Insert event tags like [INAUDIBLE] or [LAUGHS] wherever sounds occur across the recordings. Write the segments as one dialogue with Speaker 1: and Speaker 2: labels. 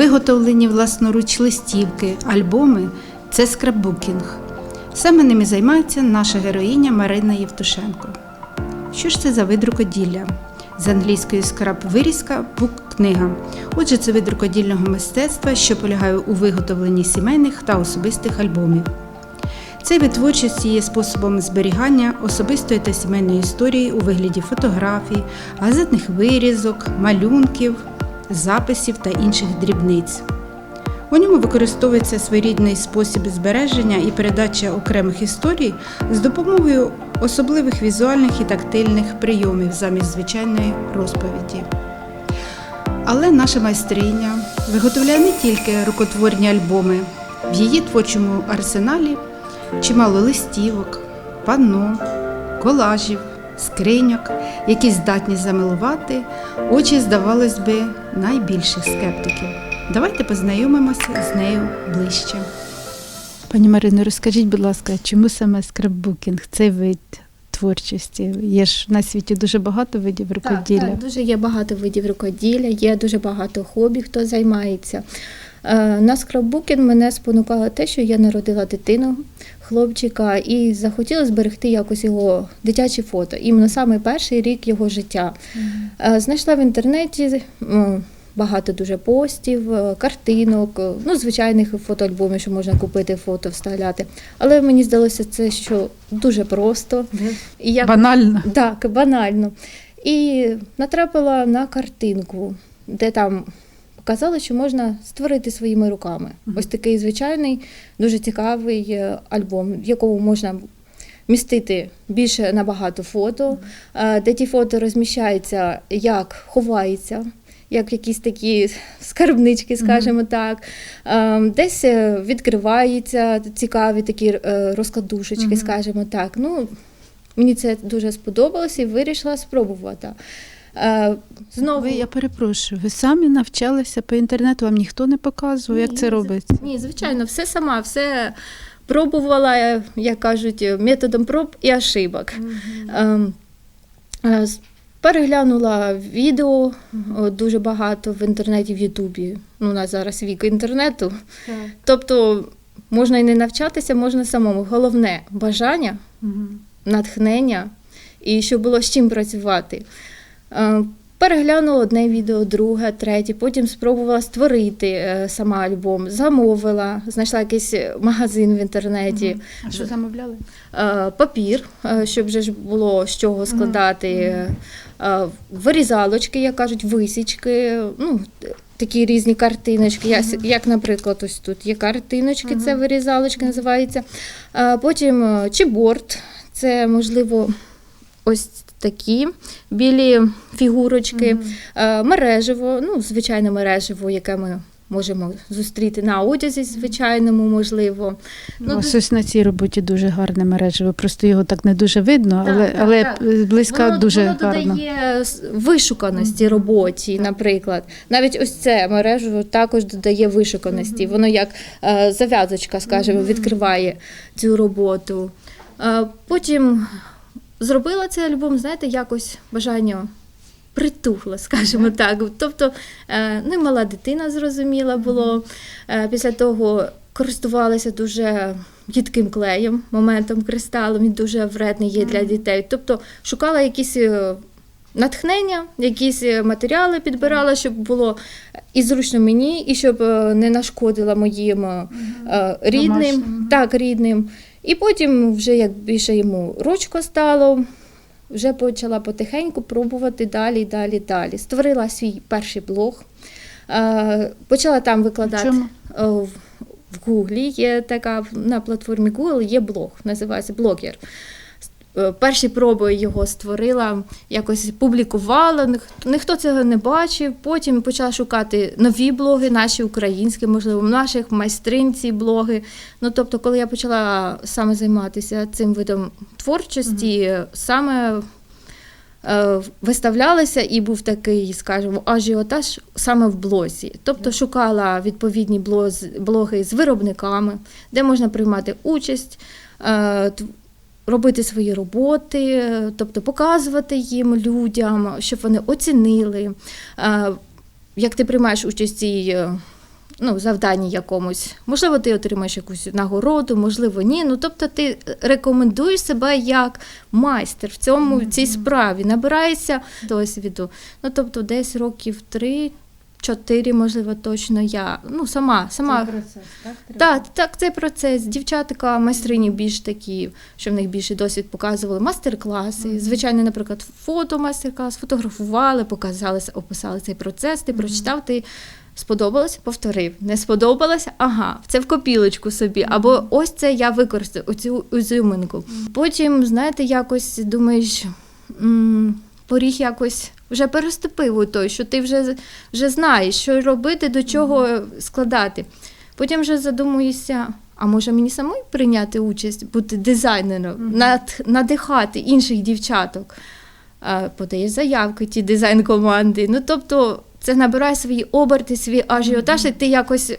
Speaker 1: Виготовлені власноруч листівки, альбоми це скраббукінг. Саме ними займається наша героїня Марина Євтушенко. Що ж це за вид рукоділля? З англійської скраб вирізка бук книга. Отже, це вид рукодільного мистецтва, що полягає у виготовленні сімейних та особистих альбомів. Цей вид творчості є способом зберігання особистої та сімейної історії у вигляді фотографій, газетних вирізок, малюнків, записів та інших дрібниць. У ньому використовується своєрідний спосіб збереження і передача окремих історій з допомогою особливих візуальних і тактильних прийомів замість звичайної розповіді. Але наша майстриня виготовляє не тільки рукотворні альбоми. В її творчому арсеналі чимало листівок, панно, колажів, скриньок, які здатні замилувати очі, здавалось би, найбільших скептиків. Давайте познайомимося з нею ближче. Пані Марино, розкажіть, будь ласка, чому саме скраббукінг, цей вид творчості? Є ж на світі дуже багато видів рукоділля.
Speaker 2: Так, так, дуже є багато видів рукоділля, є дуже багато хобі, хто займається. Е, На скраббукінг мене спонукало те, що я народила дитину, хлопчика, і захотіла зберегти якось його дитячі фото. Іменно саме перший рік його життя. Е, Знайшла в інтернеті багато дуже постів, е, картинок, е, ну, звичайних фотоальбомів, що можна купити, фото вставляти. Але мені здалося це, що дуже просто. І я
Speaker 1: Банально.
Speaker 2: так, банально. І натрапила на картинку, де там показали, що можна створити своїми руками. Ось такий звичайний, дуже цікавий е, альбом, в якому можна містити більше набагато фото, е, де ті фото розміщаються, як ховаються. Як якісь такі скарбнички, скажімо так, Е, десь відкриваються цікаві такі розкладушечки, скажімо так. Ну, Мені це дуже сподобалося і вирішила спробувати. Е, Знову
Speaker 1: Ви, я перепрошую, ви самі навчалися по інтернету, вам ніхто не показував, як
Speaker 2: Ні,
Speaker 1: це робиться?
Speaker 2: Ні, звичайно, все сама, все пробувала, як кажуть, методом проб і ошибок. Е, Переглянула відео дуже багато в інтернеті, в Ютубі. Ну, у нас зараз вік інтернету. Тобто можна і не навчатися, можна самому. Головне бажання
Speaker 1: Мгм.
Speaker 2: натхнення і щоб було з чим працювати. Е, Переглянула одне відео, друге, третє, потім спробувала створити е, сама альбом, замовила, знайшла якийсь магазин в інтернеті,
Speaker 1: А що замовляли?
Speaker 2: е, папір, е, щоб вже ж було з чого складати, е, е, вирізалочки, як кажуть, висічки, ну, такі різні картиночки, Я с- як, наприклад, ось тут є картиночки, це вирізалочки називається. Е, Потім е, чіборд, це можливо ось такі білі фігурочки, Е, мережево, ну, звичайне мережево, яке ми можемо зустріти на одязі, звичайному, можливо.
Speaker 1: Ну,
Speaker 2: Ну,
Speaker 1: Ось ось на цій роботі дуже гарне мережево, просто його так не дуже видно,
Speaker 2: Так,
Speaker 1: але,
Speaker 2: так,
Speaker 1: але
Speaker 2: так.
Speaker 1: близька
Speaker 2: воно,
Speaker 1: дуже
Speaker 2: воно
Speaker 1: гарно.
Speaker 2: додає вишуканості роботі, наприклад. Навіть ось це мережево також додає вишуканості. Воно як е, зав'язочка, скажімо, відкриває цю роботу. Е, потім зробила цей альбом, знаєте, якось бажання. Притухло, скажімо так. Тобто, е, ну, і мала дитина зрозуміла було. Е, Після того користувалася дуже їдким клеєм, моментом кристалом, він дуже вредний є для дітей. Тобто шукала якісь е, натхнення, якісь матеріали підбирала, щоб було і зручно мені, і щоб не нашкодила моїм рідним, так, рідним. І потім, вже як більше йому ручко стало, вже почала потихеньку пробувати далі, далі, далі. Створила свій перший блог, е, почала там викладати.
Speaker 1: чому?
Speaker 2: Е, в Гуглі є така на платформі Google є блог, називається блогер. Е, Перші проби його створила, якось публікувала, ніх- ніхто цього не бачив. Потім почала шукати нові блоги, наші українські, можливо, наших майстринь ці блоги. Ну тобто, коли я почала саме займатися цим видом творчості, саме е, виставлялися і був такий, скажімо, ажіотаж саме в блозі. Тобто шукала відповідні блоги з виробниками, де можна приймати участь. Робити свої роботи, тобто показувати їм людям, щоб вони оцінили. Е, Як ти приймаєш участь в цій е, ну, завданні якомусь. Можливо, ти отримаєш якусь нагороду, можливо, ні. Ну, тобто ти рекомендуєш себе як майстер в цьому в цій справі, набираєшся досвіду. Ну, тобто, десь років три. Чотири, можливо, точно я. Ну, сама, сама. Це процес, Так, так, так, це процес. Дівчатка, майстрині більш такі, що в них більший досвід показували майстер-класи. Звичайно, наприклад, фото майстер-клас, фотографували, показали, описали цей процес, ти прочитав, ти сподобалося, повторив. Не сподобалося, ага, це в копілочку собі. Або ось це я використаю, оцю ізюминку. Потім, знаєте, якось думаєш. Поріг якось вже переступив у той, що ти вже, вже знаєш, що робити, до чого складати. Потім вже задумуєшся, а може мені самой прийняти участь, бути дизайнером, над, надихати інших дівчаток. Подаєш заявки, ті дизайн-команди. Ну, тобто, це набирає свої оберти, свій ажіотаж, і ти якось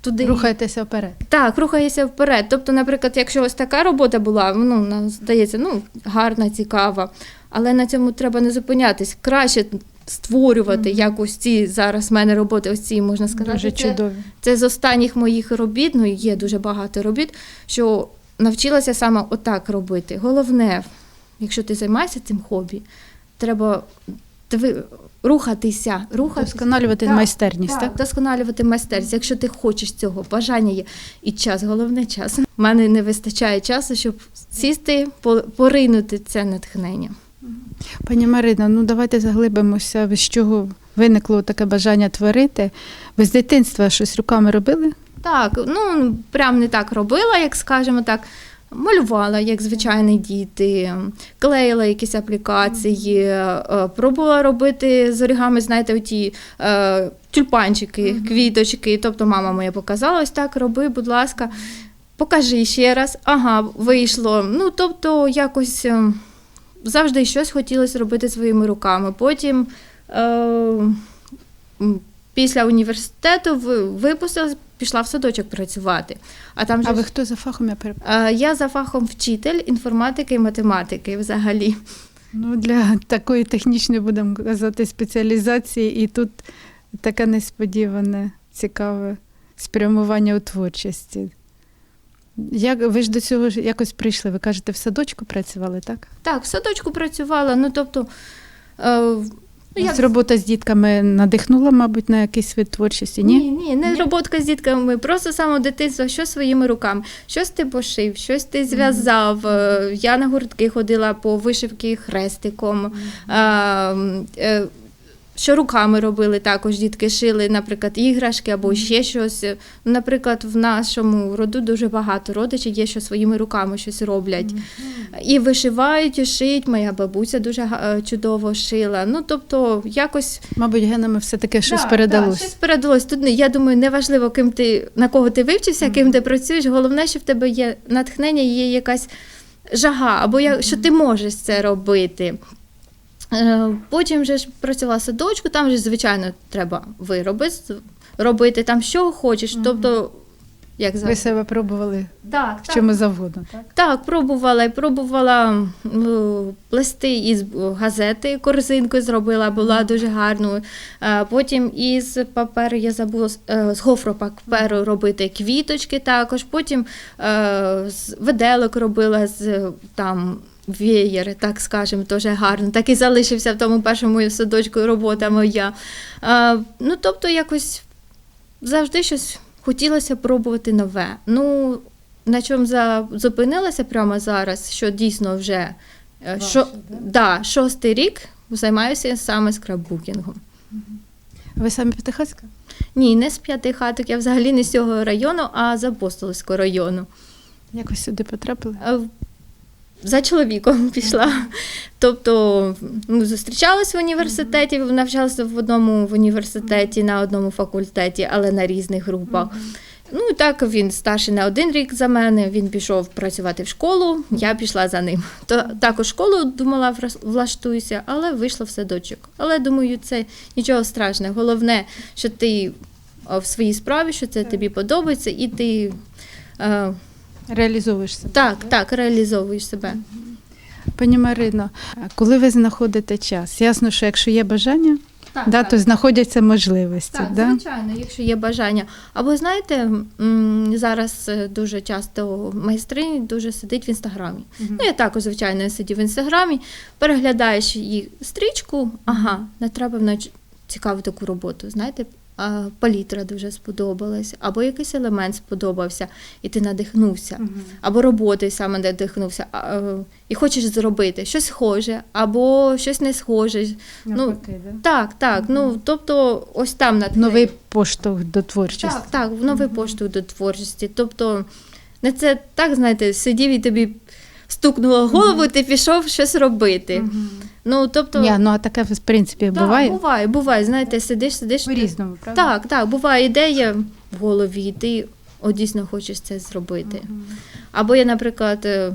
Speaker 2: туди
Speaker 1: Рухаєтеся вперед.
Speaker 2: так, рухаєшся вперед. Тобто, наприклад, якщо ось така робота була, ну, здається, ну, гарна, цікава, але на цьому треба не зупинятись. Краще створювати якось ці зараз в мене роботи, ось ці можна сказати.
Speaker 1: Дуже
Speaker 2: це-
Speaker 1: чудові.
Speaker 2: це з останніх моїх робіт, ну є дуже багато робіт, що навчилася саме отак робити. Головне, якщо ти займаєшся цим хобі, треба рухатися, рухатися.
Speaker 1: Вдосконалювати
Speaker 2: Так,
Speaker 1: майстерність, так?
Speaker 2: Досконалювати майстерність. Якщо ти хочеш цього, бажання є. І час, головне час. У мене не вистачає часу, щоб сісти, поринути це натхнення.
Speaker 1: Пані Марина, ну давайте заглибимося, з чого виникло таке бажання творити. Ви з дитинства щось руками робили?
Speaker 2: Так, ну прям не так робила, як скажемо так. Малювала, як звичайні діти, клеїла якісь аплікації, е, пробувала робити з орігами, знаєте, оті е, тюльпанчики, квіточки. Тобто мама моя показала, ось так роби, будь ласка, покажи ще раз. Ага, вийшло. Ну, тобто, якось е, завжди щось хотілося робити своїми руками. Потім е, після університету ви- випустилась, пішла в садочок працювати. А там же
Speaker 1: А ви хто за фахом? Я переп...
Speaker 2: Е, я за фахом вчитель інформатики і математики взагалі.
Speaker 1: Ну, для такої технічної, будемо казати, спеціалізації, і тут таке несподіване, цікаве спрямування у творчості. Як ви ж до цього ж якось прийшли? Ви кажете, в садочку працювали, так?
Speaker 2: Так, в садочку працювала. Ну тобто, е, ну,
Speaker 1: Вас робота з дітками надихнула, мабуть, на якийсь вид творчості, ні?
Speaker 2: Ні, ні, не роботка з дітками, просто саме дитинство, що своїми руками. Щось ти пошив, щось ти зв'язав. Е, Я на гуртки ходила по вишивки хрестиком. Е, е, Що руками робили також дітки шили, наприклад, іграшки або ще щось. Ну, Наприклад, в нашому роду дуже багато родичів є, що своїми руками щось роблять. І вишивають, і шиють. Моя бабуся дуже е, чудово шила. Ну, тобто, якось
Speaker 1: Мабуть, генами все-таки щось
Speaker 2: Да,
Speaker 1: передалось.
Speaker 2: да, щось передалось. Тут я думаю, неважливо, ким ти на кого ти вивчився, ким ти працюєш. Головне, що в тебе є натхнення, є якась жага, або я, що ти можеш це робити. Е, Потім вже ж працювала садочку, там же, звичайно, треба вироби робити там, що хочеш. Тобто, як
Speaker 1: Ви
Speaker 2: завжди.
Speaker 1: себе пробували
Speaker 2: Так,
Speaker 1: в чому завгодно, так?
Speaker 2: так, пробувала і пробувала ну, плести із газети, корзинку зробила, була дуже гарною. Е, Потім із паперу я забула з- е, гофропаперу робити квіточки також. Потім е, з виделок робила з там. Веєр, так скажемо, теж гарно. Так і залишився в тому першому садочку робота моя. Е, ну, тобто, якось завжди щось хотілося пробувати нове. Ну, на чому за- зупинилася прямо зараз, що дійсно вже е, шо, да, шостий рік займаюся саме скраббукінгом.
Speaker 1: Ви самі П'ятихатська?
Speaker 2: Ні, не з п'яти хаток, я взагалі не з цього району, а з Апостолського району.
Speaker 1: Якось сюди потрапили?
Speaker 2: За чоловіком [LAUGHS] пішла. Тобто ну, зустрічалась в університеті, навчалася в одному в університеті на одному факультеті, але на різних групах. Ну і так він старший на один рік за мене. Він пішов працювати в школу, я пішла за ним. То також школу думала влаштуюся, але вийшла в садочок. Але думаю, це нічого страшного. Головне, що ти в своїй справі, що це тобі подобається, і ти е,
Speaker 1: Реалізовуєш себе.
Speaker 2: так, так, реалізовуєш себе.
Speaker 1: Пані Марино, коли ви знаходите час? Ясно, що якщо є бажання,
Speaker 2: Так,
Speaker 1: да,
Speaker 2: так.
Speaker 1: то знаходяться можливості.
Speaker 2: Так,
Speaker 1: да?
Speaker 2: звичайно, якщо є бажання. Або знаєте, зараз е, дуже часто майстрині дуже сидить в інстаграмі. Ну, я також, звичайно, я сидю в інстаграмі, переглядаєш її стрічку, ага, не треба навіть цікаву таку роботу. Знаєте, палітра дуже сподобалась, або якийсь елемент сподобався, і ти надихнувся, або роботи саме надихнувся, а, е, і хочеш зробити щось схоже, або щось не схоже. Ну,
Speaker 1: да?
Speaker 2: так, так. Ну тобто, ось там натхнення.
Speaker 1: Новий поштовх до творчості.
Speaker 2: Так, так, новий поштовх до творчості. Тобто, не це так, знаєте, сидів і тобі стукнуло голову, і ти пішов щось робити. Ну, тобто,
Speaker 1: Ні, ну а таке в принципі
Speaker 2: так,
Speaker 1: буває
Speaker 2: буває, буває, знаєте, сидиш, сидиш.
Speaker 1: по-різному, правда?
Speaker 2: Так, так, буває ідея в голові, і ти от дійсно хочеш це зробити. Або я, наприклад, е,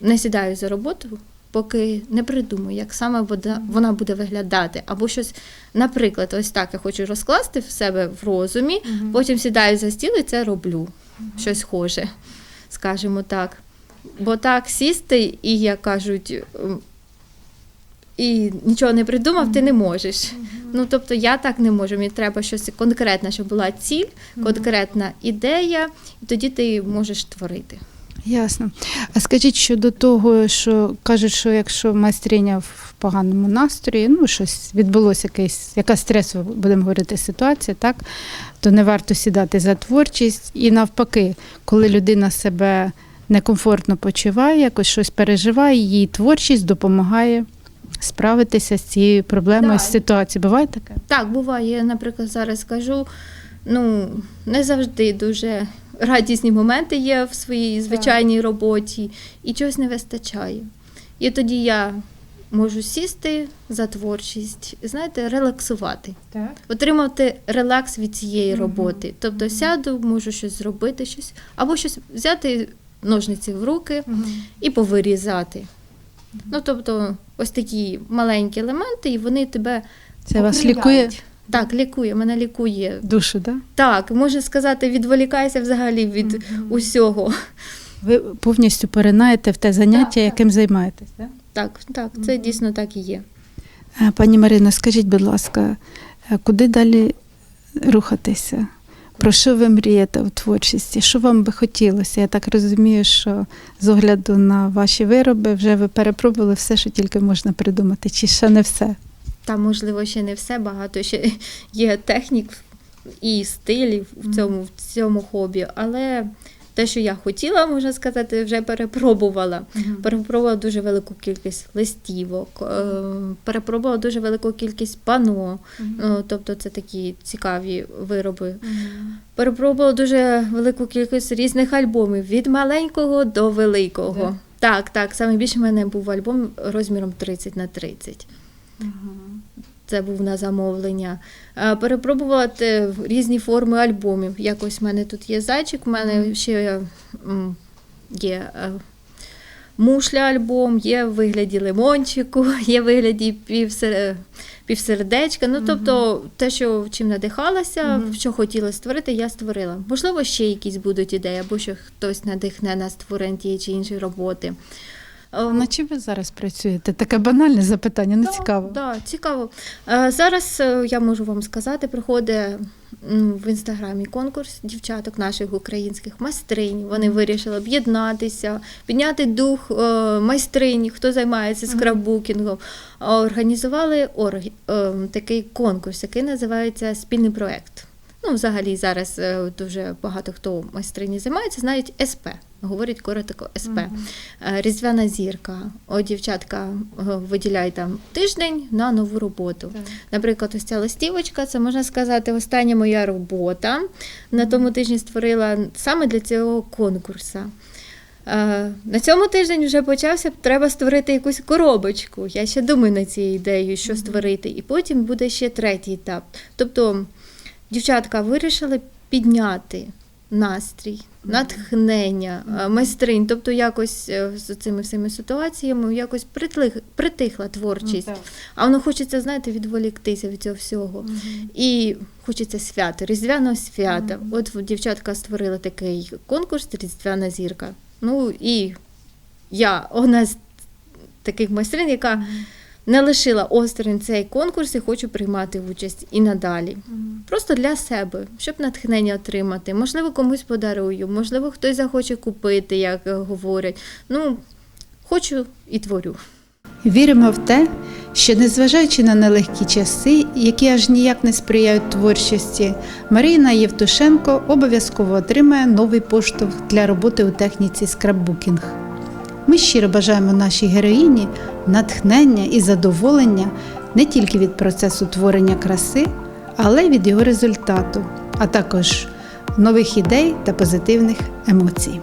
Speaker 2: не сідаю за роботу, поки не придумаю, як саме вода, вона буде виглядати. Або щось, наприклад, ось так я хочу розкласти в себе в розумі, потім сідаю за стіл і це роблю. Щось схоже, скажімо так. Бо так сісти і, як кажуть, і нічого не придумав, ти не можеш. Ну, тобто я так не можу. Мені треба щось конкретне, щоб була ціль, конкретна ідея, і тоді ти можеш творити.
Speaker 1: Ясно. А скажіть щодо того, що кажуть, що якщо майстриня в поганому настрої, ну щось відбулося якесь, яка стресова, будемо говорити, ситуація, так, то не варто сідати за творчість. І навпаки, коли людина себе некомфортно почуває, якось щось переживає, їй творчість допомагає справитися з цією проблемою, з ситуацією. Буває таке?
Speaker 2: Так, буває, я, наприклад, зараз скажу, ну, не завжди дуже радісні моменти є в своїй звичайній роботі, і чогось не вистачає. І тоді я можу сісти за творчість, знаєте, релаксувати.
Speaker 1: Так.
Speaker 2: отримати релакс від цієї роботи. Тобто сяду, можу щось зробити, щось, або щось взяти ножниці в руки і повирізати. Ну, тобто, ось такі маленькі елементи, і вони тебе
Speaker 1: Це вас лікує
Speaker 2: Так, лікує, мене лікує.
Speaker 1: душу, так?
Speaker 2: Так, можна сказати, відволікайся взагалі від усього.
Speaker 1: Ви повністю поринаєте в те заняття, яким займаєтесь, так?
Speaker 2: Так, так, це дійсно так і є.
Speaker 1: Е, Пані Марино, скажіть, будь ласка, е, куди далі рухатися? Про що ви мрієте у творчості? Що вам би хотілося? Я так розумію, що з огляду на ваші вироби вже ви перепробували все, що тільки можна придумати, чи ще не все?
Speaker 2: Там, можливо, ще не все багато, ще є технік і стилів в цьому, в цьому хобі, але те, що я хотіла, можна сказати, вже перепробувала. Перепробувала дуже велику кількість листівок, е, перепробувала дуже велику кількість пано, ну, тобто це такі цікаві вироби. Перепробувала дуже велику кількість різних альбомів від маленького до великого. Так, так, саме більше в мене був альбом розміром 30 на 30. Це був на замовлення. Е, Перепробувала те- різні форми альбомів. Якось в мене тут є зайчик, в мене ще є е, мушля альбом, є в вигляді лимончику, [LAUGHS] є в вигляді півсер... півсердечка. Ну, тобто, те, що чим надихалася, що хотіла створити, я створила. Можливо, ще якісь будуть ідеї, або що хтось надихне на створення тієї чи іншої роботи.
Speaker 1: На чим ви зараз працюєте? Таке банальне запитання, не цікаво.
Speaker 2: Так, цікаво. Зараз е, я можу вам сказати, приходить м, в інстаграмі конкурс дівчаток наших українських майстринь. Вони вирішили об'єднатися, підняти дух е, майстрині, хто займається скраббукінгом. Організували орг- е, такий конкурс, який називається Спільний проект. Ну, взагалі зараз е, дуже багато хто майстрині займається, знають СП. Говорять коротко СП. Е, Різдвяна зірка. О, дівчатка е, виділяють там тиждень на нову роботу. Наприклад, ось ця листівочка, це можна сказати, остання моя робота. На тому тижні створила саме для цього конкурсу. Е, На цьому тиждень вже почався, треба створити якусь коробочку. Я ще думаю над цією ідеєю, що створити. І потім буде ще третій етап. Тобто дівчатка вирішили підняти настрій, натхнення, е, майстринь, тобто якось е, з цими всіми ситуаціями якось притлих, притихла творчість. А воно хочеться, знаєте, відволіктися від цього всього. І хочеться свята, різдвяного свята. От дівчатка створили такий конкурс Різдвяна зірка. Ну і я одна з таких майстрин, яка не лишила осторонь цей конкурс і хочу приймати участь і надалі. Просто для себе, щоб натхнення отримати. Можливо, комусь подарую, можливо, хтось захоче купити, як говорять. Ну, хочу і творю.
Speaker 1: Віримо в те, що незважаючи на нелегкі часи, які аж ніяк не сприяють творчості, Марина Євтушенко обов'язково отримає новий поштовх для роботи у техніці скраббукінг. Ми щиро бажаємо нашій героїні натхнення і задоволення не тільки від процесу творення краси, але й від його результату, а також нових ідей та позитивних емоцій.